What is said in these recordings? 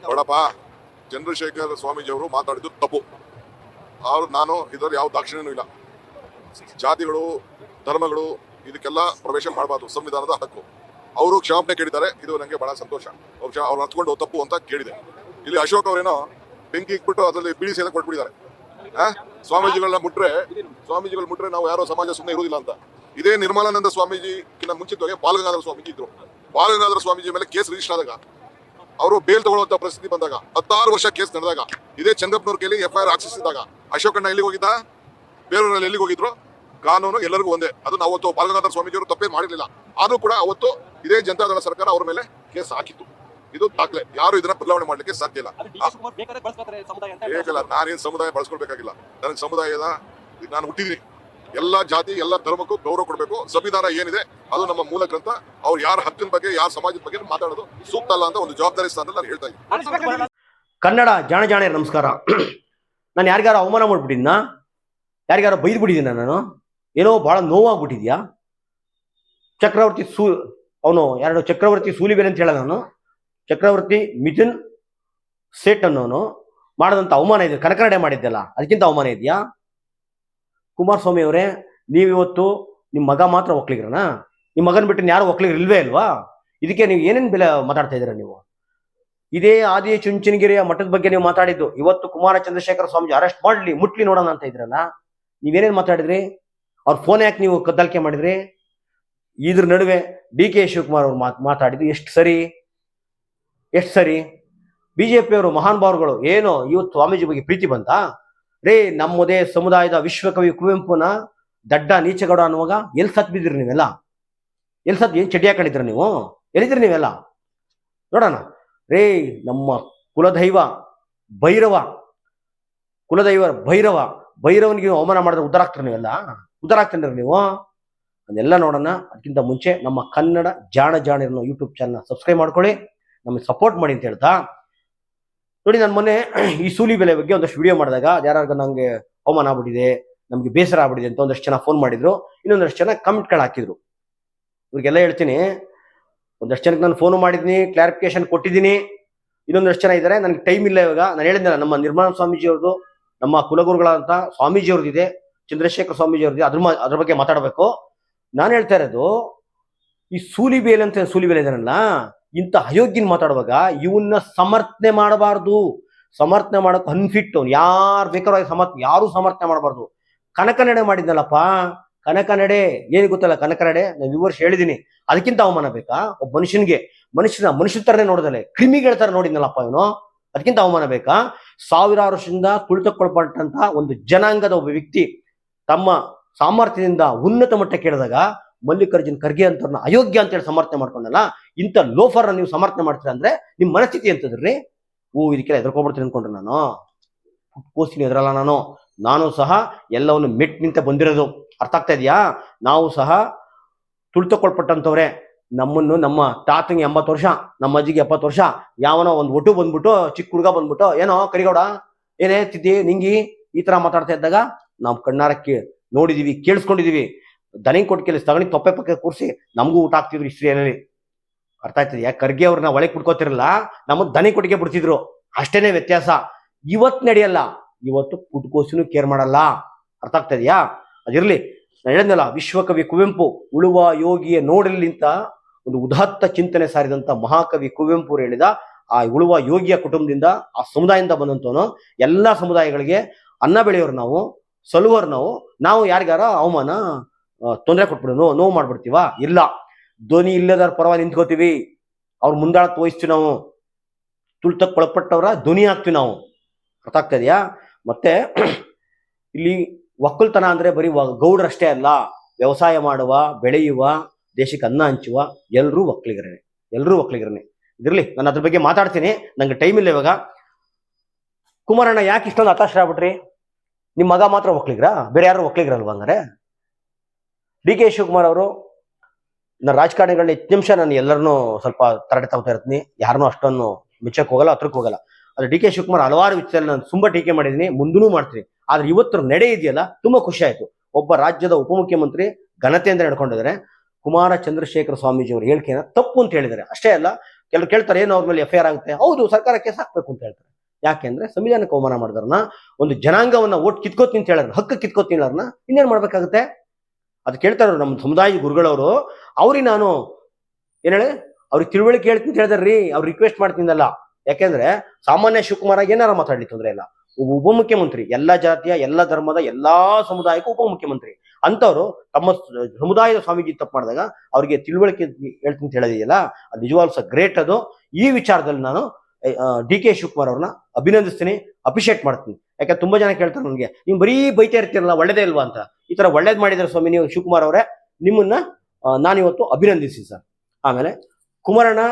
ನೋಡಪ್ಪ, ಚಂದ್ರಶೇಖರ್ ಸ್ವಾಮೀಜಿ ಅವರು ಮಾತಾಡಿದ್ದು ತಪ್ಪು. ಅವರು ನಾನು ಇದರಲ್ಲಿ ಯಾವ ದಾಕ್ಷಿಣ್ಯನೂ ಇಲ್ಲ. ಜಾತಿಗಳು, ಧರ್ಮಗಳು, ಇದಕ್ಕೆಲ್ಲ ಪ್ರವೇಶ ಮಾಡಬಾರ್ದು, ಸಂವಿಧಾನದ ಹಕ್ಕು. ಅವರು ಕ್ಷಮಾಪಣೆ ಕೇಳಿದ್ದಾರೆ, ಇದು ನನಗೆ ಬಹಳ ಸಂತೋಷ. ಅವ್ರು ಕ್ಷ- ಅವ್ರು ಹತ್ಕೊಂಡು ತಪ್ಪು ಅಂತ ಕೇಳಿದೆ. ಇಲ್ಲಿ ಅಶೋಕ್ ಅವರೇನೋ ಬೆಂಕಿ ಇಟ್ಬಿಟ್ಟು ಅದರಲ್ಲಿ ಬಿಳಿ ಸೇನೆ ಕೊಟ್ಬಿಟ್ಟಿದ್ದಾರೆ? ಸ್ವಾಮೀಜಿಗಳನ್ನ ಮುಟ್ರೆ, ಸ್ವಾಮೀಜಿಗಳು ಮುಟ್ರೆ ನಾವು ಯಾರೋ ಸಮಾಜ ಸುಮ್ಮನೆ ಇರುವುದಿಲ್ಲ ಅಂತ. ಇದೇ ನಿರ್ಮಲಾನಂದ ಸ್ವಾಮೀಜಿಗಿಂತ ಮುಂಚಿತವಾಗಿ ಬಾಲಗಂಗಾಧರ ಸ್ವಾಮೀಜಿ ಇದ್ರು. ಬಾಲಗಂಗಾಧರ ಸ್ವಾಮೀಜಿ ಮೇಲೆ ಕೇಸ್ ರಿಜಿಸ್ಟರ್ ಆದಾಗ ಅವರು ಬೇಲ್ ತಗೊಳ್ಳುವಂತ ಪರಿಸ್ಥಿತಿ ಬಂದಾಗ ಹತ್ತಾರು ವರ್ಷ ಕೇಸ್ ನಡೆದಾಗ ಇದೇ ಚಂದ್ರಪ್ಪನವ್ರ ಕೈಲಿ ಎಫ್ ಐ ಆರ್ ಹಾಕ್ಸಿಸಿದಾಗ ಅಶೋಕಣ್ಣ ಎಲ್ಲಿಗೆ ಹೋಗಿದ್ದ? ಬೇರೆಯವರಲ್ಲಿ ಎಲ್ಲಿಗೆ ಹೋಗಿದ್ರು? ಕಾನೂನು ಎಲ್ಲರಿಗೂ ಒಂದೇ. ಅದನ್ನ ಅವತ್ತು ಬಾಲಗಂಗಾಧರ ಸ್ವಾಮೀಜಿಯವರು ತಪ್ಪೇ ಮಾಡಿರಲಿಲ್ಲ. ಆದ್ರೂ ಕೂಡ ಅವತ್ತು ಇದೇ ಜನತಾದಳ ಸರ್ಕಾರ ಅವರ ಮೇಲೆ ಕೇಸ್ ಹಾಕಿತ್ತು. ಇದು ದಾಖಲೆ. ಯಾರು ಇದನ್ನ ಬದಲಾವಣೆ ಮಾಡ್ಲಿಕ್ಕೆ ಸಾಧ್ಯ ಇಲ್ಲ. ಅಂತ ಹೇಗಲ್ಲ ಸಮುದಾಯ ಬಳಸ್ಕೊಳ್ಬೇಕಾಗಿಲ್ಲ. ನನಗೆ ಸಮುದಾಯದ ನಾನು ಹುಟ್ಟಿದೀನಿ ಎಲ್ಲಾ ಜಾತಿ, ಎಲ್ಲ ಧರ್ಮಕ್ಕೂ ಗೌರವ ಕೊಡಬೇಕು. ಸಂವಿಧಾನ ಏನಿದೆ, ಅದು ನಮ್ಮ ಮೂಲ ಗ್ರಂಥ. ಅವ್ರು ಯಾರ ಹಕ್ಕಿನ ಬಗ್ಗೆ, ಯಾರ ಸಮಾಜದ ಬಗ್ಗೆ ಮಾತಾಡೋದು ಸೂಕ್ತ ಅಲ್ಲ ಅಂತ ಒಂದು ಜವಾಬ್ದಾರಿ ಸ್ಥಾನದಲ್ಲಿ ನಾನು ಹೇಳ್ತಾ ಇದ್ದೀನಿ. ಕನ್ನಡ ಜಾಣ ಜಾಣೆ ನಮಸ್ಕಾರ. ನಾನು ಯಾರಿಗಾರ ಅವಮಾನ ಮಾಡ್ಬಿಟ್ಟಿದ್ನಾ? ಯಾರಿಗಾರ ಬೈದು ಬಿಟ್ಟಿದ್ದೀನ ನಾನು? ಏನೋ ಬಹಳ ನೋವಾಗ್ಬಿಟ್ಟಿದ್ಯಾ? ಚಕ್ರವರ್ತಿ ಸೂ, ಅವನು ಯಾರು ಚಕ್ರವರ್ತಿ ಸೂಲಿಬೇರೆ ಅಂತ ಹೇಳ ನಾನು ಚಕ್ರವರ್ತಿ ಮಿಥುನ್ ಸೇಟ್ ಅನ್ನೋನು. ಮಾಡಿದಂಥ ಅವಮಾನ ಇದೆ, ಕನಕನಡೆ ಮಾಡಿದ್ದೆಲ್ಲ. ಅದಕ್ಕಿಂತ ಅವಮಾನ ಇದೆಯಾ? ಕುಮಾರಸ್ವಾಮಿ ಅವರೇ, ನೀವಿವತ್ತು ನಿಮ್ಮ ಮಗ ಮಾತ್ರ ಒಕ್ಲಿಗ್ರನ ನಿಮ್ಮ ಮಗನ್ ಬಿಟ್ಟು ಯಾರು ಒಕ್ಲಿಗ್ರು ಇಲ್ವೇ ಅಲ್ವಾ? ಇದಕ್ಕೆ ನೀವು ಏನೇನು ಬೆಲೆ ಮಾತಾಡ್ತಾ ಇದ್ದೀರಾ ನೀವು? ಇದೇ ಆದಿ ಚುಂಚನಗಿರಿಯ ಮಠದ ಬಗ್ಗೆ ನೀವು ಮಾತಾಡಿದ್ದು. ಇವತ್ತು ಕುಮಾರ ಚಂದ್ರಶೇಖರ ಸ್ವಾಮಿ ಅರೆಸ್ಟ್ ಮಾಡ್ಲಿ, ಮುಟ್ಲಿ ನೋಡೋಣ ಅಂತ ಇದ್ರಲ್ಲ? ನೀವೇನೇನು ಮಾತಾಡಿದ್ರಿ? ಅವ್ರ ಫೋನ್ ಯಾಕೆ ನೀವು ಕದ್ದಾಲ್ಕೆ ಮಾಡಿದ್ರಿ? ಇದ್ರ ನಡುವೆ ಡಿ ಕೆ ಶಿವಕುಮಾರ್ ಅವ್ರು ಮಾತ್, ಮಾತಾಡಿದ್ದು ಎಷ್ಟು ಸರಿ? ಎಷ್ಟು ಸರಿ? ಬಿಜೆಪಿ ಅವರು ಮಹಾನ್ ಭಾವರುಗಳು ಏನು ಇವತ್ತು ಸ್ವಾಮೀಜಿ ಬಗ್ಗೆ ಪ್ರೀತಿ ಬಂತ ರೇ, ನಮ್ಮದೇ ಸಮುದಾಯದ ವಿಶ್ವಕವಿ ಕುವೆಂಪುನ ದಡ್ಡ ನೀಚಗೌಡ ಅನ್ನುವಾಗ ಎಲ್ಲಿ ಸತ್ ಬಿದ್ದಿರಿ ನೀವೆಲ್ಲ? ಎಲ್ಲಿ ಸತ್ ಏನು ಚಡ್ಡಿ ಹಾಕೊಂಡಿದ್ರ ನೀವು? ಎಲ್ಲಿದ್ರಿ ನೀವೆಲ್ಲ? ನೋಡೋಣ. ರೇ, ನಮ್ಮ ಕುಲದೈವ ಭೈರವ ಕುಲದೈವ ಭೈರವ, ಭೈರವನಿಗೆ ಅವಮಾನ ಮಾಡಿದ್ರೆ ಉದ್ದಾರ ಆಗ್ತಾರೆ ನೀವೆಲ್ಲ? ಉದ್ದಾರ ಆಗ್ತೀರಿ ನೀವು ಅದೆಲ್ಲ ನೋಡೋಣ. ಅದಕ್ಕಿಂತ ಮುಂಚೆ ನಮ್ಮ ಕನ್ನಡ ಜಾಣ ಜಾಣಿರನ್ನು ಯೂಟ್ಯೂಬ್ ಚಾನಲ್ ಸಬ್ಸ್ಕ್ರೈಬ್ ಮಾಡ್ಕೊಳ್ಳಿ. ನಮಗೆ ಸಪೋರ್ಟ್ ಮಾಡಿ ಅಂತ ಹೇಳ್ತಾ ನೋಡಿ, ನಾನು ಮೊನ್ನೆ ಈ ಸೂಲಿ ಬೆಲೆ ಬಗ್ಗೆ ಒಂದಷ್ಟು ವಿಡಿಯೋ ಮಾಡಿದಾಗ ಯಾರು ನಂಗೆ ಅವಮಾನ ಆಗ್ಬಿಟ್ಟಿದೆ, ನಮಗೆ ಬೇಸರ ಆಗ್ಬಿಟ್ಟಿದೆ ಅಂತ ಒಂದಷ್ಟು ಜನ ಫೋನ್ ಮಾಡಿದ್ರು, ಇನ್ನೊಂದಷ್ಟು ಜನ ಕಮೆಂಟ್ಗಳು ಹಾಕಿದ್ರು. ಇವ್ರಿಗೆಲ್ಲ ಹೇಳ್ತೀನಿ, ಒಂದಷ್ಟು ಜನಕ್ಕೆ ನಾನು ಫೋನ್ ಮಾಡಿದ್ದೀನಿ ಕ್ಲಾರಿಫಿಕೇಶನ್ ಕೊಟ್ಟಿದ್ದೀನಿ, ಇನ್ನೊಂದಷ್ಟು ಜನ ಇದ್ದಾರೆ ನನಗೆ ಟೈಮ್ ಇಲ್ಲ ಇವಾಗ. ನಾನು ಹೇಳಿದ್ನಲ್ಲ, ನಮ್ಮ ನಿರ್ಮಲ ಸ್ವಾಮೀಜಿ ಅವ್ರದ್ದು ನಮ್ಮ ಕುಲಗುರುಗಳಂತ ಸ್ವಾಮೀಜಿ ಅವ್ರದ್ದಿದೆ ಚಂದ್ರಶೇಖರ ಸ್ವಾಮೀಜಿ ಅವ್ರದ್ದು ಅದ್ರ ಅದ್ರ ಬಗ್ಗೆ ಮಾತಾಡಬೇಕು. ನಾನು ಹೇಳ್ತಾ ಇರೋದು, ಈ ಸೂಲಿ ಬೇಲೆ ಅಂತ ಸೂಲಿ ಬೇಲೆ ಇದಾರಲ್ಲ ಇಂಥ ಅಯೋಗ್ಯನ ಮಾತಾಡುವಾಗ ಇವನ್ನ ಸಮರ್ಥನೆ ಮಾಡಬಾರ್ದು. ಸಮರ್ಥನೆ ಮಾಡೋಕೆ ಅನ್ಫಿಟ್ ಅವ್ನು. ಯಾರು ಬೇಕಾದ್ರೂ ಸಮರ್ಥ, ಯಾರು ಸಮರ್ಥನೆ ಮಾಡಬಾರ್ದು. ಕನಕನಡೆ ಮಾಡಿದ್ನಲ್ಲಪ್ಪ. ಕನಕನಡೆ ಏನು ಗೊತ್ತಲ್ಲ ಕನಕನಡೆ? ನಾನು ವಿವರ್ಸ್ ಹೇಳಿದ್ದೀನಿ ಅದಕ್ಕಿಂತ ಅವಮಾನ ಬೇಕಾ? ಒಬ್ಬ ಮನುಷ್ಯನಿಗೆ, ಮನುಷ್ಯನ ಮನುಷ್ಯ ಥರನೇ ನೋಡಿದಲೆ. ಕ್ರಿಮಿಗಳ ಥರ ನೋಡಿದ್ನಲ್ಲಪ್ಪ ಇವನು. ಅದಕ್ಕಿಂತ ಅವಮಾನ ಬೇಕಾ? ಸಾವಿರಾರು ವರ್ಷದಿಂದ ತುಳಿತಕ್ಕೊಳಪಟ್ಟಂತಹ ಒಂದು ಜನಾಂಗದ ಒಬ್ಬ ವ್ಯಕ್ತಿ ತಮ್ಮ ಸಾಮರ್ಥ್ಯದಿಂದ ಉನ್ನತ ಮಟ್ಟಕ್ಕೆ ಕೇಳಿದಾಗ ಮಲ್ಲಿಕಾರ್ಜುನ್ ಖರ್ಗೆ ಅಂತವ್ರನ್ನ ಅಯೋಗ್ಯ ಅಂತೇಳಿ ಸಮರ್ಥನೆ ಮಾಡ್ಕೊಂಡಲ್ಲ, ಇಂಥ ಲೋಫರ್ನ ನೀವು ಸಮರ್ಥನೆ ಮಾಡ್ತೀರಾ ಅಂದ್ರೆ ನಿಮ್ಮ ಮನಸ್ಥಿತಿ ಅಂತದ್ರಿ ಓ, ಇದಕ್ಕೆಲ್ಲ ಎದ್ರಕೊಂಡ್ಬಿಡ್ತೀನಿ ಅನ್ಕೊಂಡ್ರೆ ನಾನು. ಕೋಸ್ತೀನಿ ಎದ್ರಲ್ಲ ನಾನು. ನಾನು ಸಹ ಎಲ್ಲವನ್ನು ಮೆಟ್ ನಿಂತ ಬಂದಿರೋದು. ಅರ್ಥ ಆಗ್ತಾ ಇದೆಯಾ? ನಾವು ಸಹ ತುಳಿತಕ್ಕೊಳ್ಪಟ್ಟಂತವ್ರೆ ನಮ್ಮನ್ನು ನಮ್ಮ ತಾತಂಗೆ ಎಂಬತ್ತು ವರ್ಷ, ನಮ್ಮ ಅಜ್ಜಿಗೆ ಎಪ್ಪತ್ತು ವರ್ಷ, ಯಾವನೋ ಒಂದು ಒಟ್ಟು ಬಂದ್ಬಿಟ್ಟು, ಚಿಕ್ಕ ಹುಡುಗ ಬಂದ್ಬಿಟ್ಟು, ಏನೋ ಕರಿಗೌಡ, ಏನೇ ತಿದ್ದಿ, ನಿಂಗಿ, ಈ ತರ ಮಾತಾಡ್ತಾ ಇದ್ದಾಗ ನಾವು ಕಣ್ಣಾರಕ್ಕೆ ನೋಡಿದೀವಿ, ಕೇಳಿಸ್ಕೊಂಡಿದೀವಿ. ದನಿಂಗ್ ಕೊಟ್ಟು ಕೆಲಸ ತೊಪ್ಪೆ ಪಕ್ಕ ಕೂರಿಸಿ ನಮಗೂ ಊಟ ಹಾಕ್ತಿದ್ರು ಹಿಸ್ಟ್ರಿಯಲ್ಲಿ ಅರ್ಥ ಆಯ್ತದೆ? ಖರ್ಗೆ ಅವ್ರನ್ನ ಒಳಗೆ ಕುಡ್ಕೋತಿರಲ್ಲ ನಮಗೆ ದನಿ ಕೊಟ್ಟಿಗೆ ಬಿಡ್ತಿದ್ರು. ಅಷ್ಟೇನೆ ವ್ಯತ್ಯಾಸ. ಇವತ್ತು ನಡೆಯಲ್ಲ. ಇವತ್ತು ಪುಟ್ಕೋಸಿನೂ ಕೇರ್ ಮಾಡಲ್ಲ. ಅರ್ಥ ಆಗ್ತಾ ಅದಿರಲಿ ಹೇಳಿದ್ನಲ್ಲ, ವಿಶ್ವಕವಿ ಕುವೆಂಪು ಉಳುವ ಯೋಗಿಯ ನೋಡಲಿಂತ ಒಂದು ಉದಾತ್ತ ಚಿಂತನೆ ಸಾರಿದಂತ ಮಹಾಕವಿ ಕುವೆಂಪು ಹೇಳಿದ, ಆ ಉಳುವ ಯೋಗಿಯ ಕುಟುಂಬದಿಂದ, ಆ ಸಮುದಾಯದಿಂದ ಬಂದಂತವನು ಎಲ್ಲ ಸಮುದಾಯಗಳಿಗೆ ಅನ್ನ ಬೆಳೆಯೋರು ನಾವು, ಸಲುವರು ನಾವು ನಾವು ಯಾರಿಗಾರ ಅವಮಾನ ತೊಂದರೆ ಕೊಟ್ಬಿಡು ನೋವು ನೋವು ಮಾಡ್ಬಿಡ್ತೀವ? ಇಲ್ಲ. ಧ್ವನಿ ಇಲ್ಲದವ್ರ ಪರವಾಗಿ ನಿಂತ್ಕೋತೀವಿ. ಅವ್ರ ಮುಂದಾಳ ತೋರಿಸ್ತೀವಿ ನಾವು. ತುಳ್ತಕ್ಕೊಳಪಟ್ಟವರ ಧ್ವನಿ ಹಾಕ್ತೀವಿ ನಾವು. ಅರ್ಥ ಆಗ್ತಾ ಇದೆಯಾ ಮತ್ತೆ, ಇಲ್ಲಿ ಒಕ್ಕಲ್ತನ ಅಂದ್ರೆ ಬರೀ ಗೌಡ್ರಷ್ಟೇ ಅಲ್ಲ. ವ್ಯವಸಾಯ ಮಾಡುವ, ಬೆಳೆಯುವ, ದೇಶಕ್ಕೆ ಅನ್ನ ಹಂಚುವ ಎಲ್ಲರೂ ಒಕ್ಕಲಿಗರೇ ಎಲ್ಲರೂ ಒಕ್ಕಲಿಗರೇ ಇದಿರಲಿ ನಾನು ಅದ್ರ ಬಗ್ಗೆ ಮಾತಾಡ್ತೀನಿ. ನಂಗೆ ಟೈಮ್ ಇಲ್ಲ ಇವಾಗ. ಕುಮಾರಣ್ಣ, ಯಾಕೆ ಇಷ್ಟೊಂದು ಹತಾಶ್ರ ಆಗ್ಬಿಟ್ರಿ ನಿಮ್ಮ ಮಗ ಮಾತ್ರ ಒಕ್ಕಲಿಗ್ರಾ ಬೇರೆ ಯಾರು ಒಕ್ಕಲಿಗರಲ್ವಾ ಹಂಗಾರೆ? ಡಿ ಕೆ ಶಿವಕುಮಾರ್ ಅವರು ನನ್ನ ರಾಜಕಾರಣಿಗಳನ್ನ ಹೆಚ್ಚು ನಿಮಿಷ ನಾನು ಎಲ್ಲರನ್ನೂ ಸ್ವಲ್ಪ ತರಡೆ ತಗೋತಾ ಇರ್ತೀನಿ. ಯಾರನ್ನೂ ಅಷ್ಟೊಂದು ಮೆಚ್ಚಕ್ಕೆ ಹೋಗಲ್ಲ ಹತ್ರಕ್ಕೆ ಹೋಗಲ್ಲ. ಆದರೆ ಡಿ ಕೆ ಶಿವಕುಮಾರ್ ಹಲವಾರು ವಿಚಾರ ನಾನು ತುಂಬ ಟೀಕೆ ಮಾಡಿದ್ದೀನಿ ಮುಂದೂ ಮಾಡ್ತೀನಿ. ಆದ್ರೆ ಇವತ್ತು ನಡೆ ಇದೆಯಲ್ಲ, ತುಂಬಾ ಖುಷಿ ಆಯ್ತು. ಒಬ್ಬ ರಾಜ್ಯದ ಉಪಮುಖ್ಯಮಂತ್ರಿ ಘನತೆಯಿಂದ ನಡ್ಕೊಂಡಿದ್ದಾರೆ. ಕುಮಾರ ಚಂದ್ರಶೇಖರ ಸ್ವಾಮೀಜಿ ಅವರು ಹೇಳಿಕೆನ ತಪ್ಪು ಅಂತ ಹೇಳಿದ್ದಾರೆ. ಅಷ್ಟೇ ಅಲ್ಲ, ಕೆಲವರು ಕೇಳ್ತಾರೆ, ಏನು ಅವ್ರ ಮೇಲೆ ಎಫ್ ಆರ್ ಆಗುತ್ತೆ? ಹೌದು, ಸರ್ಕಾರ ಕೇಸ್ ಹಾಕ್ಬೇಕು ಅಂತ ಹೇಳ್ತಾರೆ. ಯಾಕೆಂದ್ರೆ ಸಂವಿಧಾನಕ್ಕೆ ಅವಮಾನ ಮಾಡಿದ್ರನ್ನ ಒಂದು ಜನಾಂಗವನ್ನ ಓಟ್ ಕಿತ್ಕೋತೀನಿ ಅಂತ ಹೇಳಿದ್ರೆ, ಹಕ್ಕು ಕಿತ್ಕೋತೀನಿ ಹೇಳೋರ್ನ ಇನ್ನೇನ್ ಮಾಡ್ಬೇಕಾಗುತ್ತೆ? ಅದು ಕೇಳ್ತಾರ ನಮ್ಮ ಸಮುದಾಯ ಗುರುಗಳವರು, ಅವ್ರಿಗೆ ನಾನು ಏನ್ ಹೇಳಿ, ಅವ್ರಿಗೆ ತಿಳುವಳಿಕೆ ಹೇಳ್ತೀನಿ ಹೇಳಿದ್ರಿ ಅವ್ರು ರಿಕ್ವೆಸ್ಟ್ ಮಾಡ್ತೀನಲ್ಲ ಯಾಕೆಂದ್ರೆ ಸಾಮಾನ್ಯ ಶಿವಕುಮಾರ ಏನಾರ ಮಾತಾಡ್ಲಿ ತೊಂದರೆ ಇಲ್ಲ. ಒಬ್ಬ ಉಪಮುಖ್ಯಮಂತ್ರಿ, ಎಲ್ಲಾ ಜಾತಿಯ, ಎಲ್ಲಾ ಧರ್ಮದ, ಎಲ್ಲಾ ಸಮುದಾಯಕ್ಕೂ ಉಪಮುಖ್ಯಮಂತ್ರಿ. ಅಂತವ್ರು ತಮ್ಮ ಸಮುದಾಯದ ಸ್ವಾಮೀಜಿ ತಪ್ಪು ಮಾಡಿದಾಗ ಅವರಿಗೆ ತಿಳುವಳಿಕೆ ಹೇಳ್ತೀನಿ ಹೇಳಿದೆಯಲ್ಲ ಅದು ನಿಜವಾಗ್ಲೂ ಗ್ರೇಟ್ ಅದು. ಈ ವಿಚಾರದಲ್ಲಿ ನಾನು ಡಿ ಕೆ ಶಿವಕುಮಾರ್ ಅವ್ರನ್ನ ಅಭಿನಂದಿಸ್ತೀನಿ, ಅಪ್ರಿಷಿಯೇಟ್ ಮಾಡ್ತೀನಿ. ಯಾಕಂದ್ರೆ ತುಂಬಾ ಜನ ಕೇಳ್ತಾರೆ ನನಗೆ, ನೀವು ಬರೀ ಬೈತಾ ಇರ್ತೀರಲ್ಲ, ಒಳ್ಳೇದೇ ಇಲ್ವಾ? ಅಂತ. ಈ ತರ ಒಳ್ಳೇದ್ ಮಾಡಿದ್ರೆ ಸ್ವಾಮಿ ನೀವು, ಶಿವಕುಮಾರ್ ಅವರೇ. ನಿಮ್ಮನ್ನ ನಾನಿವತ್ತು ಅಭಿನಂದಿಸಿ ಸರ್. ಆಮೇಲೆ ಕುಮಾರಣ್ಣ,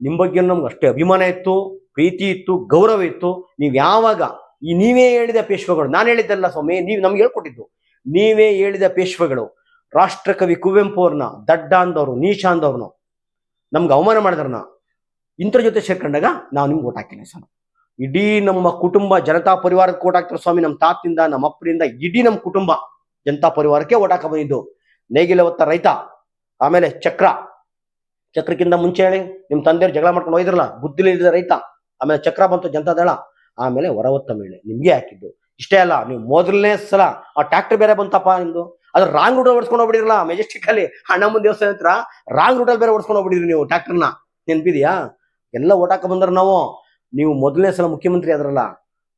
ನಿಮ್ ಬಗ್ಗೆ ನಮ್ಗೆ ಅಷ್ಟೇ ಅಭಿಮಾನ ಇತ್ತು, ಪ್ರೀತಿ ಇತ್ತು, ಗೌರವ ಇತ್ತು. ನೀವ್ ಯಾವಾಗ, ಈ ನೀವೇ ಹೇಳಿದ ಪೇಶ್ವೆಗಳು, ನಾನು ಹೇಳಿದ್ದಲ್ಲ ಸ್ವಾಮಿ, ನೀವು ನಮ್ಗೆ ಹೇಳ್ಕೊಟ್ಟಿದ್ದು. ನೀವೇ ಹೇಳಿದ ಪೇಶ್ವೆಗಳು, ರಾಷ್ಟ್ರಕವಿ ಕುವೆಂಪು ಅವ್ರನ್ನ ದಡ್ಡ ಅಂದವ್ರು ನೀಶ ಅಂದವ್ರನ್ನ ನಮ್ಗೆ ಅವಮಾನ ಮಾಡಿದ್ರನ್ನ ಇಂಥರ ಜೊತೆ ಸೇರ್ಕೊಂಡಾಗ ನಾವು ನಿಮ್ಗೆ ಓಟ್ ಹಾಕಿಲ್ಲ ಸರ್. ಇಡೀ ನಮ್ಮ ಕುಟುಂಬ, ಜನತಾ ಪರಿವಾರಕ್ಕೆ ಓಟ್ ಹಾಕ್ತಾರೆ ಸ್ವಾಮಿ ನಮ್ಮ ತಾತಿಂದ ನಮ್ಮ ಅಪ್ಪರಿಂದ, ಇಡೀ ನಮ್ಮ ಕುಟುಂಬ. ಜನತಾ ಪರಿವಾರಕ್ಕೆ ಓಟ್ ಬಂದಿದ್ದು. ನೇಗಿಲ ಹೊತ್ತ ರೈತ, ಆಮೇಲೆ ಚಕ್ರ. ಚಕ್ರಕ್ಕಿಂತ ಮುಂಚೆ ಹೇಳಿ, ನಿಮ್ ತಂದೆಯವ್ರು ಜಗಳ ಮಾಡ್ಕೊಂಡು ಹೋಯ್ದ್ರಲ್ಲ ಬುದ್ಧಿಲಿಲ್ಲದ ರೈತ, ಆಮೇಲೆ ಚಕ್ರ ಬಂತು ಜನತಾದಳ ಆಮೇಲೆ ಹೊರವತ್ತ ಮೇಲೆ ನಿಮ್ಗೆ ಹಾಕಿದ್ದು. ಇಷ್ಟೇ ಅಲ್ಲ, ನೀವು ಮೊದಲನೇ ಸಲ ಆ ಟ್ರ್ಯಾಕ್ಟರ್ ಬೇರೆ ಬಂತಪ್ಪ ನಿಮ್ದು? ಅದು ರಾಂಗ್ ರೂಟ್ ಓಡಿಸ್ಕೊಂಡು ಹೋಗ್ಬಿಡಿರಲ್ಲ ಮೆಜೆಸ್ಟಿಕ್ ಅಲ್ಲಿ ಹಣ್ಣಮ್ಮನ ದೇವಸ್ಥಾನ ಹತ್ರ, ರಾಂಗ್ ರೂಟಲ್ಲಿ ಬೇರೆ ಓಡಿಸ್ಕೊಂಡು ಹೋಗ್ಬಿಡಿರಿ ನೀವು ಟ್ರ್ಯಾಕ್ಟರ್ನ. ನೆನ್ಪಿದ್ಯಾ? ಎಲ್ಲ ಓಟಾಕ ಬಂದ್ರ ನಾವು. ನೀವು ಮೊದಲನೇ ಸಲ ಮುಖ್ಯಮಂತ್ರಿ ಆದ್ರಲ್ಲ,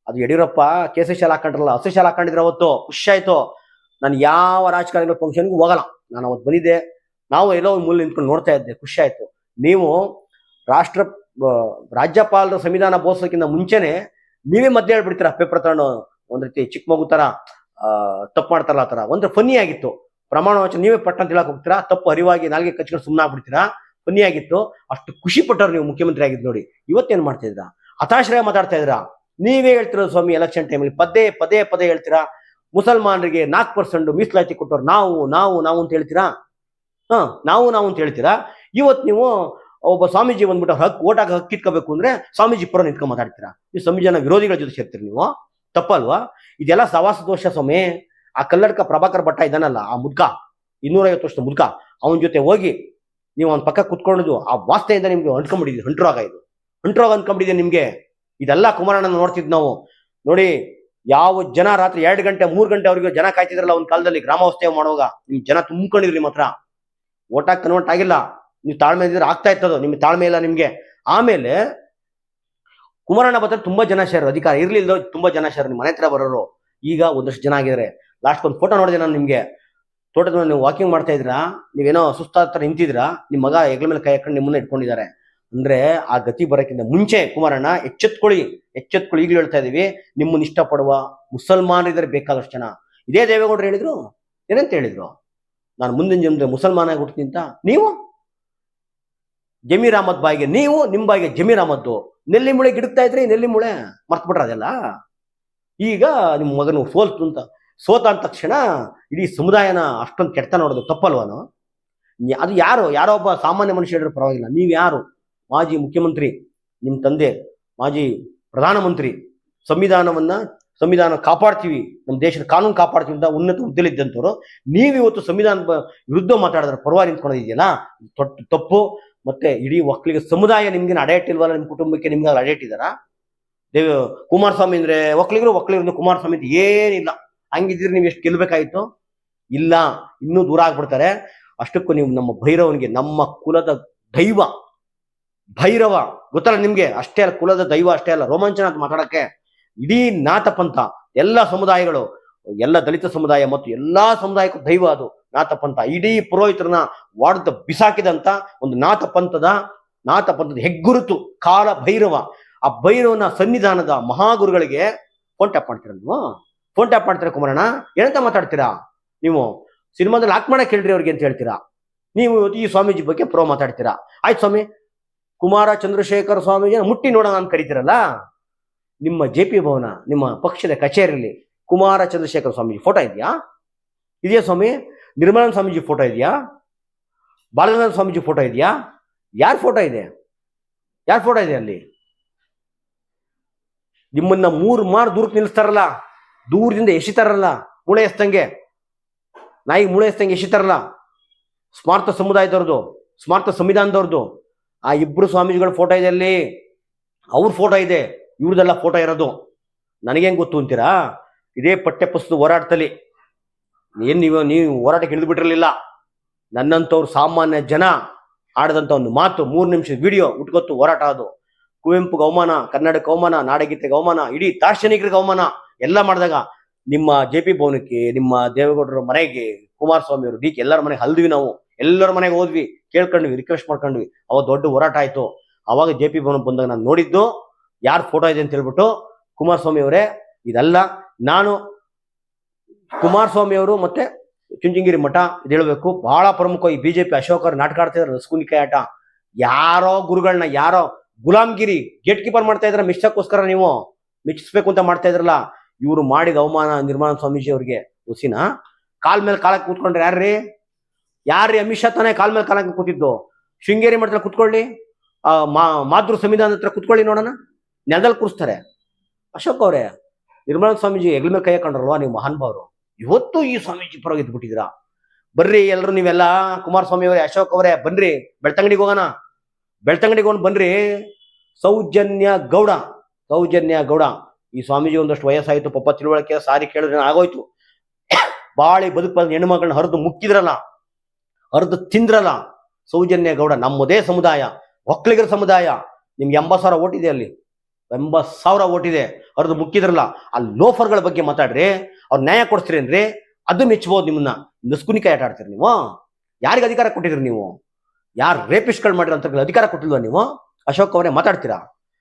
ಅದು ಯಡಿಯೂರಪ್ಪ ಕೇಸರಿ ಶಾಲೆ ಹಾಕೊಂಡ್ರಲ್ಲ ಹಸಿ ಶಾಲೆ ಹಾಕೊಂಡಿದ್ರ ಅವತ್ತು, ಖುಷಿ ಆಯ್ತು. ನಾನು ಯಾವ ರಾಜಕಾರಣಿಗಳ ಫಂಕ್ಷನ್ಗೂ ಹೋಗಲ್ಲ. ನಾನು ಅವತ್ತು ಬಂದಿದ್ದೆ. ನಾವು ಎಲ್ಲೋ ಒಂದು ಮೂಲ ನಿಂತ್ಕೊಂಡು ನೋಡ್ತಾ ಇದ್ದೆ. ಖುಷಿ ಆಯ್ತು. ನೀವು ರಾಷ್ಟ್ರ ರಾಜ್ಯಪಾಲರ ಸಂವಿಧಾನ ಬೋಧಿಸೋಕ್ಕಿಂತ ಮುಂಚೆನೆ ನೀವೇ ಮದ್ದು ಹೇಳ್ಬಿಡ್ತೀರಾ? ಪೇಪರ್ ತಗೊಂಡು ಒಂದು ರೀತಿ ಚಿಕ್ಕ ಮಗು ಥರ ತಪ್ಪು ಮಾಡ್ತಾರಲ್ಲ ಆ ಥರ ಒಂದು ಫನ್ನಿ ಆಗಿತ್ತು. ಪ್ರಮಾಣ ವಚನ ನೀವೇ ಪಟ್ಟಣ ಹೇಳಕ್ ಹೋಗ್ತೀರಾ? ತಪ್ಪು ಅರಿವಾಗಿ ನಾಲ್ಗೆ ಕಚ್ಕೊಂಡು ಸುಮ್ಮನೆ ಆಗ್ಬಿಡ್ತೀರಾ? ಫನ್ನಿ ಆಗಿತ್ತು. ಅಷ್ಟು ಖುಷಿ ಪಟ್ಟವ್ರು ನೀವು ಮುಖ್ಯಮಂತ್ರಿ ಆಗಿದ್ದು ನೋಡಿ. ಇವತ್ತೇನ್ ಮಾಡ್ತಾ ಇದ್ರ ಹತಾಶ್ರಯ ಮಾತಾಡ್ತಾ ಇದ್ರ ನೀವೇ ಹೇಳ್ತಿರೋ ಸ್ವಾಮಿ ಎಲೆಕ್ಷನ್ ಟೈಮಲ್ಲಿ ಪದೇ ಪದೇ ಪದೇ ಹೇಳ್ತೀರಾ? ಮುಸಲ್ಮಾನರಿಗೆ ನಾಲ್ಕು ಪರ್ಸೆಂಟ್ ಮೀಸಲಾತಿ ಕೊಟ್ಟವ್ರು ನಾವು ನಾವು ನಾವು ಅಂತ ಹೇಳ್ತೀರಾ? ಹಾ, ನಾವು ನಾವು ಅಂತ ಹೇಳ್ತೀರಾ? ಇವತ್ತು ನೀವು ಒಬ್ಬ ಸ್ವಾಮೀಜಿ ಬಂದ್ಬಿಟ್ಟು ಹಕ್, ಓಟಾಗ ಹಕ್ಕು ಇಟ್ಕೋಬೇಕು ಅಂದ್ರೆ ಸ್ವಾಮೀಜಿ ಪರ ನಿಂತ್ಕೊಂಡು ಮಾತಾಡ್ತೀರಾ? ನೀವು ಸಂವಿಧಾನ ವಿರೋಧಿಗಳ ಜೊತೆ ಸೇರ್ತೀರಿ ನೀವು? ತಪ್ಪಲ್ವಾ? ಇದೆಲ್ಲ ಸವಾಸ ದೋಷ ಸ್ವಾಮಿ. ಆ ಕಲ್ಲಡ್ಕ ಪ್ರಭಾಕರ್ ಭಟ್ಟ ಇದಾನಲ್ಲ ಆ ಮುದ್ಕ, ಇನ್ನೂರೈವತ್ತು ವರ್ಷದ ಮುದ್ಕ, ಅವನ ಜೊತೆ ಹೋಗಿ ನೀವು ಅವ್ನ ಪಕ್ಕ ಕುತ್ಕೊಂಡಿದ್ದು ಆ ವಾಸ್ತೆಯಿಂದ ನಿಮ್ಗೆ ಅಂಟ್ಕೊಂಡ್ಬಿಟ್ಟಿದ್ವಿ ಹಂಟ್ರೋಗ ಇದು. ಹಂಟ್ರೋಗ ಅಂದ್ಕೊಂಡ್ಬಿಟ್ಟಿದೆ ನಿಮ್ಗೆ. ಇದೆಲ್ಲ ಕುಮಾರಣ್ಣ ನೋಡ್ತಿದ್ ನಾವು. ನೋಡಿ ಯಾವ ಜನ ರಾತ್ರಿ ಎರಡು ಗಂಟೆ, ಮೂರು ಗಂಟೆ ಅವ್ರಿಗೆ ಜನ ಕಾಯ್ತಿದ್ರಲ್ಲ ಒಂದ್ ಕಾಲದಲ್ಲಿ ಗ್ರಾಮಾವಸ್ಥೆ ಮಾಡುವಾಗ, ನಿಮ್ ಜನ ತುಂಬ್ಕೊಂಡಿದ್ರಿ ನಿಮ್ಮ ಹತ್ರ ಕನ್ವರ್ಟ್ ಆಗಿಲ್ಲ. ನೀವು ತಾಳ್ಮೆ ಇದ್ರೆ ಆಗ್ತಾ ಇತ್ತದು ನಿಮ್ಗೆ ತಾಳ್ಮೆ ಇಲ್ಲ ನಿಮ್ಗೆ. ಆಮೇಲೆ ಕುಮಾರಣ್ಣ ಬತ್ರ ತುಂಬಾ ಜನ ಸೇರು ಅಧಿಕಾರ ಇರ್ಲಿಲ್ಲ ತುಂಬಾ ಜನ ಸೇರು ನಿಮ್ಮ ಮನೆ ಹತ್ರ ಬರೋರು. ಈಗ ಒಂದಷ್ಟು ಜನ ಆಗಿದ್ದಾರೆ. ಲಾಸ್ಟ್ ಒಂದು ಫೋಟೋ ನೋಡಿದೆ ನಾನು ನಿಮ್ಗೆ. ತೋಟದ ನೀವು ವಾಕಿಂಗ್ ಮಾಡ್ತಾ ಇದ್ರಾ ನೀವೇನೋ ಸುಸ್ತಾದ ತರ ನಿಂತಿದ್ರಾ ನಿಮ್ಮ ಮಗ ಹೆಗ್ಲ ಮೇಲೆ ಕೈ ಹಾಕೊಂಡು ನಿಮ್ಮನ್ನ ಇಟ್ಕೊಂಡಿದ್ದಾರೆ. ಅಂದ್ರೆ ಆ ಗತಿ ಬರೋಕ್ಕಿಂತ ಮುಂಚೆ ಕುಮಾರಣ್ಣ ಎಚ್ಚೆತ್ಕೊಳ್ಳಿ ಎಚ್ಚೆತ್ಕೊಳ್ಳಿ ಈಗಲೂ ಹೇಳ್ತಾ ಇದೀವಿ, ನಿಮ್ಮನ್ನ ಇಷ್ಟಪಡುವ ಮುಸಲ್ಮಾನರಿದ್ದಾರೆ ಬೇಕಾದಷ್ಟು ಜನ. ಇದೇ ದೇವೇಗೌಡರು ಹೇಳಿದ್ರು? ಏನಂತ ಹೇಳಿದ್ರು? ನಾನು ಮುಂದಿನ ಜನ್ಮದಲ್ಲಿ ಮುಸಲ್ಮಾನ ಆಗಿ ಅಂತ. ನೀವು? ಜಮೀರ್ ಅಹಮದ್ ಬಾಯಿಗೆ ನೀವು ನಿಮ್ಮ ಬಾಯಿಗೆ ಜಮೀರ್ ಅಹಮದ್ದು. ನೆಲ್ಲಿ ಮುಳೆ ಗಿಡಕ್ತಾ ಇದ್ರಿ ನೆಲ್ಲಿ ಮುಳೆ ಮರ್ತ್ಬಿಟ್ರ ಅದೆಲ್ಲ? ಈಗ ನಿಮ್ಮ ಮಗನು ಸೋಲ್ತು ಅಂತ, ಸೋತ ಅಂದ ತಕ್ಷಣ ಇಡೀ ಸಮುದಾಯನ ಅಷ್ಟೊಂದು ಕೆಟ್ಟ ನೋಡೋದು ತಪ್ಪಲ್ವನು? ಅದು ಯಾರು? ಯಾರೋ ಒಬ್ಬ ಸಾಮಾನ್ಯ ಮನುಷ್ಯ ಹೇಳಿದ್ರು ಪರವಾಗಿಲ್ಲ. ನೀವು ಯಾರು ಮಾಜಿ ಮುಖ್ಯಮಂತ್ರಿ ನಿಮ್ಮ ತಂದೆ, ಮಾಜಿ ಪ್ರಧಾನಮಂತ್ರಿ, ಸಂವಿಧಾನವನ್ನ, ಸಂವಿಧಾನ ಕಾಪಾಡ್ತೀವಿ ನಮ್ಮ ದೇಶದ ಕಾನೂನು ಕಾಪಾಡ್ತೀವಿ ಅಂತ ಉನ್ನತ ಹುದ್ದೆಲಿದ್ದಂಥವ್ರು ನೀವು ಇವತ್ತು ಸಂವಿಧಾನ ವಿರುದ್ಧ ಮಾತಾಡಿದ್ರೆ ಪರವಾಗಿ ನಿಂತ್ಕೊಂಡಿದೆಯಲ್ಲ ತೊಟ್ಟು ತಪ್ಪು. ಮತ್ತೆ ಇಡೀ ಒಕ್ಕಲಿಗ ಸಮುದಾಯ ನಿಮ್ಗೆ ಅಡೆಯಿಟ್ಟಿಲ್ವಲ್ಲ ನಿಮ್ಮ ಕುಟುಂಬಕ್ಕೆ ನಿಮ್ಗೆ ಅಡೆಯಿಟ್ಟಿದಾರ ದೇವ, ಕುಮಾರಸ್ವಾಮಿ ಅಂದ್ರೆ ಒಕ್ಕಲಿಗರು ಒಕ್ಕಲಿಗರು ಕುಮಾರಸ್ವಾಮಿ ಅಂತ ಏನಿಲ್ಲ. ಹಂಗಿದ್ರೆ ನೀವು ಎಷ್ಟು ಗೆಲ್ಬೇಕಾಯ್ತು? ಇಲ್ಲ. ಇನ್ನೂ ದೂರ ಆಗ್ಬಿಡ್ತಾರೆ. ಅಷ್ಟಕ್ಕೂ ನೀವು ನಮ್ಮ ಭೈರವನಿಗೆ, ನಮ್ಮ ಕುಲದ ದೈವ. ಭೈರವ. ಗೊತ್ತಲ್ಲ ನಿಮ್ಗೆ? ಅಷ್ಟೇ ಅಲ್ಲ, ಕುಲದ ದೈವ ಅಷ್ಟೇ ಅಲ್ಲ, ರೋಮಾಂಚನ ಅಂತ ಮಾತಾಡಕ್ಕೆ ಇಡೀ ನಾಥ ಪಂಥ ಎಲ್ಲ ಸಮುದಾಯಗಳು, ಎಲ್ಲ ದಲಿತ ಸಮುದಾಯ ಮತ್ತು ಎಲ್ಲಾ ಸಮುದಾಯಕ್ಕೂ ದೈವ ಅದು ನಾಥ ಪಂಥ ಇಡೀ ಪುರೋಹಿತರನ್ನ ವಾಡ್ದ ಬಿಸಾಕಿದಂತ ಒಂದು ನಾಥ ಪಂಥದ ನಾಥ ಹೆಗ್ಗುರುತು, ಕಾಲ ಭೈರವ. ಆ ಭೈರವನ ಸನ್ನಿಧಾನದ ಮಹಾಗುರುಗಳಿಗೆ ಫೋನ್ ಟ್ಯಾಪ್ ಮಾಡ್ತೀರಾ ನೀವು? ಫೋನ್ ಟ್ಯಾಪ್ ಮಾಡ್ತೀರಾ ಕುಮಾರಣ್ಣ? ಏನಂತ ಮಾತಾಡ್ತೀರಾ? ನೀವು ಸಿನಿಮಾದಲ್ಲಿ ಆಕ್ ಮಾಡಕ್ ಹೇಳ್ರಿ ಅವ್ರಿಗೆ ಅಂತ ಹೇಳ್ತೀರಾ? ನೀವು ಈ ಸ್ವಾಮೀಜಿ ಬಗ್ಗೆ ಪ್ರೋ ಮಾತಾಡ್ತೀರಾ? ಆಯ್ತು ಸ್ವಾಮಿ. ಕುಮಾರ ಚಂದ್ರಶೇಖರ ಸ್ವಾಮೀಜಿ ಮುಟ್ಟಿ ನೋಡೋಣ ಅಂತ ಕರಿತೀರಲ್ಲ? ನಿಮ್ಮ ಜೆ ಪಿ ಭವನ, ನಿಮ್ಮ ಪಕ್ಷದ ಕಚೇರಿಯಲ್ಲಿ ಕುಮಾರ ಚಂದ್ರಶೇಖರ ಸ್ವಾಮೀಜಿ ಫೋಟೋ ಇದೆಯಾ? ಇದೆಯಾ ಸ್ವಾಮಿ? ನಿರ್ಮಲಾನಂದ ಸ್ವಾಮೀಜಿ ಫೋಟೋ ಇದೆಯಾ? ಬಾಲಗಂಗಾಧರ ಸ್ವಾಮೀಜಿ ಫೋಟೋ ಇದೆಯಾ? ಯಾರ ಫೋಟೋ ಇದೆ? ಯಾರ ಫೋಟೋ ಇದೆ ಅಲ್ಲಿ? ನಿಮ್ಮನ್ನ ಮೂರು ಮಾರು ದೂರಕ್ಕೆ ನಿಲ್ಲಿಸ್ತಾರಲ್ಲ, ದೂರದಿಂದ ಎಸಿತಾರಲ್ಲ, ಮೂಳೆ ಎಸ್ತಂಗೆ. ನಾಯಿ ಮೂಳೆ ಎಸ್ತಂಗೆ ಎಸಿತಾರಲ್ಲ. ಸ್ಮಾರ್ಥ ಸಮುದಾಯದವ್ರದ್ದು ಸ್ಮಾರ್ಥ ಸಂವಿಧಾನದವ್ರದ್ದು. ಆ ಇಬ್ರು ಸ್ವಾಮೀಜಿಗಳ ಫೋಟೋ ಇದೆ ಅಲ್ಲಿ ಅವ್ರ ಫೋಟೋ ಇದೆ. ಇವ್ರದೆಲ್ಲ ಫೋಟೋ ಇರೋದು. ನನಗೇನು ಗೊತ್ತು ಅಂತೀರಾ? ಇದೇ ಪಠ್ಯ ಪುಸ್ತಕ ಹೋರಾಟದಲ್ಲಿ. ಏನು ನೀವು ನೀವು ಹೋರಾಟಕ್ಕೆ ಹಿಡಿದು ಬಿಟ್ಟಿರಲಿಲ್ಲ. ನನ್ನಂಥವ್ರು ಸಾಮಾನ್ಯ ಜನ ಆಡದಂತ ಒಂದು ಮಾತು, ಮೂರು ನಿಮಿಷದ ವಿಡಿಯೋ, ಉಟ್ಕೊತ್ತು ಹೋರಾಟ ಅದು. ಕುವೆಂಪು ಗೌಮಾನ ಕನ್ನಡಕ್ಕೆ ಅವಮಾನ ನಾಡಗೀತೆ ಗೌಮಾನ, ಇಡೀ ದಾರ್ಶನಿಕರಿಗೆ ಅವಮಾನ ಎಲ್ಲ ಮಾಡಿದಾಗ ನಿಮ್ಮ ಜೆ ಪಿ ಭವನಕ್ಕೆ, ನಿಮ್ಮ ದೇವೇಗೌಡರ ಮನೆಗೆ ಕುಮಾರಸ್ವಾಮಿ ಅವರು ಡಿ ಕೆ ಎಲ್ಲರ ಮನೆಗೆ ಹಲ್ದ್ವಿ ನಾವು. ಎಲ್ಲರ ಮನೆಗೆ ಹೋದ್ವಿ, ಕೇಳ್ಕೊಂಡ್ವಿ ರಿಕ್ವೆಸ್ಟ್ ಮಾಡ್ಕೊಂಡ್ವಿ. ಅವಾಗ ದೊಡ್ಡ ಹೋರಾಟ ಆಯ್ತು. ಅವಾಗ ಜೆ ಪಿ ಭವನ ಬಂದಾಗ ನಾನು ನೋಡಿದ್ದು, ಯಾರು ಫೋಟೋ ಇದೆ ಅಂತ ಹೇಳ್ಬಿಟ್ಟು ಕುಮಾರಸ್ವಾಮಿ ಅವರೇ ಇದಲ್ಲ. ನಾನು ಕುಮಾರಸ್ವಾಮಿ ಅವರು ಮತ್ತೆ ಚುಂಚನಗಿರಿ ಮಠ ಇದು ಹೇಳ್ಬೇಕು. ಬಹಳ ಪ್ರಮುಖ ಈ ಬಿಜೆಪಿ ಅಶೋಕ್ ಅವ್ರು ನಾಟಕ ಆಡ್ತಿದ್ರು ರಸಗುನಿಕಾಯಿ ಆಟ. ಯಾರೋ ಗುರುಗಳನ್ನ ಯಾರೋ ಗುಲಾಮ್ಗಿರಿ ಗೇಟ್ ಕೀಪರ್ ಮಾಡ್ತಾ ಇದ್ರ ಮಿಷ್ಟಕ್ಕೋಸ್ಕರ ನೀವು ಮೆಚ್ಚಿಸ್ಬೇಕು ಅಂತ ಮಾಡ್ತಾ ಇದ್ರಲ್ಲ, ಇವರು ಮಾಡಿದ ಅವಮಾನ ನಿರ್ಮಾಣ ಸ್ವಾಮೀಜಿ ಅವ್ರಿಗೆ. ಹುಸಿನ ಕಾಲ್ ಮೇಲೆ ಕಾಲಕ್ಕೆ ಕೂತ್ಕೊಂಡ್ರೆ ಯಾರ್ರಿ? ಯಾರ್ರಿ ಅಮಿತ್ ಶಾ ತಾನೇ ಕಾಲ್ ಮೇಲೆ ಕಾಲಕ್ಕೆ ಕೂತಿದ್ದು? ಶೃಂಗೇರಿ ಮಠದ ಕುತ್ಕೊಳ್ಳಿ. ಮಾತೃ ಸಂವಿಧಾನದ ಹತ್ರ ಕುತ್ಕೊಳ್ಳಿ ನೋಡೋಣ. ನೆಲದಲ್ಲಿ ಕೂರಿಸ್ತಾರೆ. ಅಶೋಕ್ ಅವರೇ, ನಿರ್ಮಲಾ ಸ್ವಾಮೀಜಿ ಹೆಗ್ಲ ಮೇಲೆ ಕೈ ಹಾಕೊಂಡ್ರಲ್ವಾ ನೀವು ಮಹಾನ್ ಭಾವರು? ಇವತ್ತು ಈ ಸ್ವಾಮೀಜಿ ಪರವಾಗಿ ಇದ್ಬಿಟ್ಟಿದ್ದೀರಾ ಬರ್ರಿ ಎಲ್ಲರೂ ನೀವೆಲ್ಲ, ಕುಮಾರಸ್ವಾಮಿ ಅವರೇ, ಅಶೋಕ್ ಅವರೇ, ಬನ್ರಿ. ಬೆಳ್ತಂಗಡಿಗೆ ಹೋಗೋಣ. ಬೆಳ್ತಂಗಡಿಗೆ ಹೋಗಿ ಬನ್ರಿ. ಸೌಜನ್ಯ ಗೌಡ ಸೌಜನ್ಯ ಗೌಡ. ಈ ಸ್ವಾಮೀಜಿ ಒಂದಷ್ಟು ವಯಸ್ಸಾಯಿತು ಪಪ್ಪ ತಿಳುವಳಿಕೆ, ಸಾರಿ ಕೇಳಿದ್ರೆ ಆಗೋಯ್ತು. ಬಾಳಿ ಬದುಕು ಹೆಣ್ಣು ಮಗಳನ್ನ ಹರಿದು ಮುಕ್ಕಿದ್ರಲ್ಲ. ಹರಿದು ತಿಂದ್ರಲ್ಲ. ಸೌಜನ್ಯ ಗೌಡ, ನಮ್ಮದೇ ಸಮುದಾಯ, ಒಕ್ಕಲಿಗರ ಸಮುದಾಯ. ನಿಮ್ಗೆ ಎಂಬತ್ತು ಸಾವಿರ ಓಟಿದೆ ಅಲ್ಲಿ. ಎಂಬತ್ತು ಸಾವಿರ ಓಟಿದೆ ಅವ್ರದ್ದು ಮುಕ್ಕಿದ್ರಲ್ಲ. ಆ ಲೋಫರ್ಗಳ ಬಗ್ಗೆ ಮಾತಾಡ್ರಿ, ಅವ್ರು ನ್ಯಾಯ ಕೊಡ್ತೀರೇನ್ರಿ ಅದು ಮೆಚ್ಚಬಹುದು ನಿಮ್ಮನ್ನ. ನಸ್ಕುನಿಕಾಯಿ ಆಟ ಆಡ್ತೀರಿ ನೀವು. ಯಾರಿಗೆ ಅಧಿಕಾರ ಕೊಟ್ಟಿದ್ರಿ ನೀವು? ಯಾರು ರೇಪಿಸ್ಟ್ಗಳು ಮಾಡಿರೋ ಅಂತ ಅಧಿಕಾರ ಕೊಟ್ಟಿಲ್ವಾ ನೀವು? ಅಶೋಕ್ ಅವರೇ ಮಾತಾಡ್ತೀರಾ?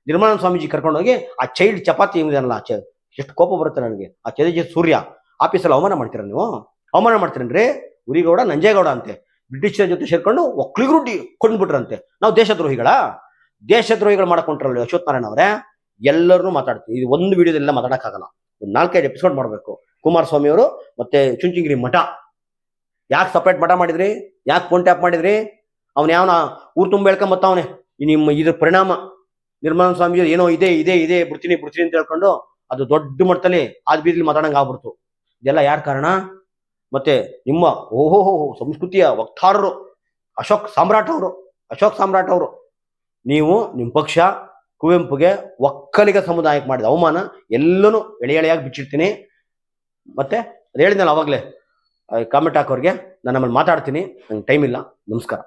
ನಿರ್ಮಲಾ ಸ್ವಾಮೀಜಿ ಕರ್ಕೊಂಡೋಗಿ ಆ ಚೈಲ್ಡ್ ಚಪಾತಿ ಚ- ಎಷ್ಟು ಕೋಪ ಬರುತ್ತೆ ನನಗೆ. ಆ ಚದಜಿ ಸೂರ್ಯ, ಆಫೀಸಲ್ಲಿ ಅವಮಾನ ಮಾಡ್ತೀರಾ ನೀವು? ಅವಮಾನ ಮಾಡ್ತೀರೇನ್ರಿ? ಉರಿಗೌಡ ನಂಜೇಗೌಡ ಅಂತೆ. ಬ್ರಿಟಿಷರ ಜೊತೆ ಸೇರ್ಕೊಂಡು ಒಕ್ಕಲಿಗರು ಡಿ ಕೊಂಡ್ಬಿಟ್ರಂತೆ. ನಾವು ದೇಶದ್ರೋಹಿಗಳ? ದೇಶದ್ರೋಹಿಗಳು ಮಾಡ್ಕೊಂಡ್ರಲ್ಲ ಅಶ್ವಥ್ ನಾರಾಯಣ ಅವರೇ? ಎಲ್ಲರನ್ನೂ ಮಾತಾಡ್ತೀವಿ. ಇದು ಒಂದು ವಿಡಿಯೋದೆಲ್ಲ ಮಾತಾಡೋಕ್ಕಾಗಲ್ಲ. ಒಂದು ನಾಲ್ಕೈದು ಎಪಿಸೋಡ್ ಮಾಡಬೇಕು. ಕುಮಾರಸ್ವಾಮಿ ಅವರು ಮತ್ತೆ ಚುಂಚಿಂಗಿರಿ ಮಠ. ಯಾಕೆ ಸಪ್ರೇಟ್ ಮಠ ಮಾಡಿದ್ರಿ? ಯಾಕೆ ಫೋನ್ ಟ್ಯಾಪ್ ಮಾಡಿದ್ರಿ? ಅವ್ನ ಯಾವನ ಊರು ತುಂಬ ಹೇಳ್ಕೊಂಬತ್ತವನೆ ನಿಮ್ಮ ಇದ್ರ ಪರಿಣಾಮ. ನಿರ್ಮಲ ಸ್ವಾಮಿ ಏನೋ ಇದೆ ಇದೆ ಇದೆ, ಬಿಡ್ತೀನಿ ಬಿಡ್ತೀನಿ ಅಂತ ಹೇಳ್ಕೊಂಡು ಅದು ದೊಡ್ಡ ಮಟ್ಟದಲ್ಲಿ ಆದ್ ಬೀದಿಲಿ ಮಾತಾಡಂಗೆ ಆಗ್ಬಿಡ್ತು. ಇದೆಲ್ಲ ಯಾರ ಕಾರಣ? ಮತ್ತೆ ನಿಮ್ಮ ಓಹೋ ಸಂಸ್ಕೃತಿಯ ವಕ್ತಾರರು, ಅಶೋಕ್ ಸಾಮ್ರಾಟ್ ಅವರು ಅಶೋಕ್ ಸಾಮ್ರಾಟ್ ಅವರು ನೀವು ನಿಮ್ಮ ಪಕ್ಷ ಕುವೆಂಪುಗೆ ಒಕ್ಕಲಿಗ ಸಮುದಾಯಕ್ಕೆ ಮಾಡಿದ ಅವಮಾನ ಎಲ್ಲನೂ ಎಳೆ ಎಳೆಯಾಗಿ ಬಿಚ್ಚಿರ್ತೀನಿ ಮತ್ತೆ ಅದು ಹೇಳಿದ್ನಲ್ಲ ಅವಾಗಲೇ ಕಾಮೆಂಟ್ ಹಾಕೋರಿಗೆ ನಾನು ನಮ್ಮಲ್ಲಿ ಮಾತಾಡ್ತೀನಿ, ನಂಗೆ ಟೈಮ್ ಇಲ್ಲ, ನಮಸ್ಕಾರ.